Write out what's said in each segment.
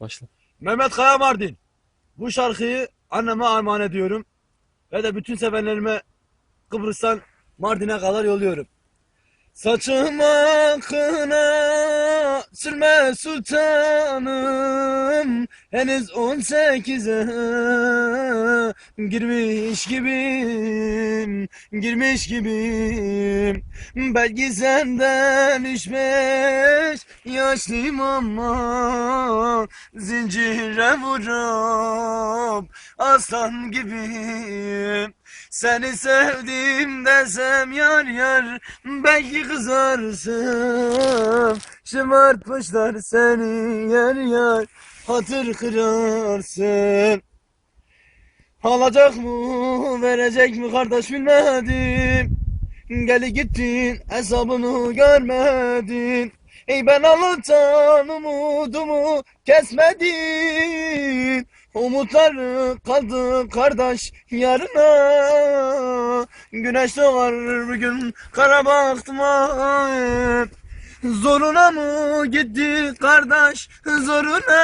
Başla. Mehmet Kaya Mardin. Bu şarkıyı anneme armağan ediyorum. Ve de bütün sevenlerime Kıbrıs'tan Mardin'e kadar yolluyorum. Saçıma kına sürme sultanım Henüz on sekize girmiş gibiyim Girmiş gibiyim Belki senden üç beş yaşlıyım ama Zincire vurup aslan gibiyim. Seni sevdim desem yar yar Belki kızarsın. Şımartmışlar seni yer yer Hatır kırarsın. Alacak mı verecek mi kardeş bilmedim. Geli gittin hesabını görmedin Ey ben Allah'tan umudumu kesmedin Umutları kaldı kardeş yarına. Güneş doğar bugün kara baktıma Zoruna mı gitti kardeş zoruna?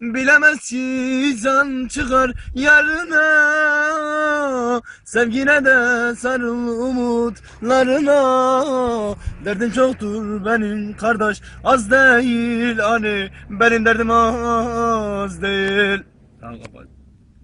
Bilemezsin can çıkar yarına. Sevgine de sarıl umutlarına Derdim çoktur benim kardeş az değil hani Benim derdim az değil. Tamam kapat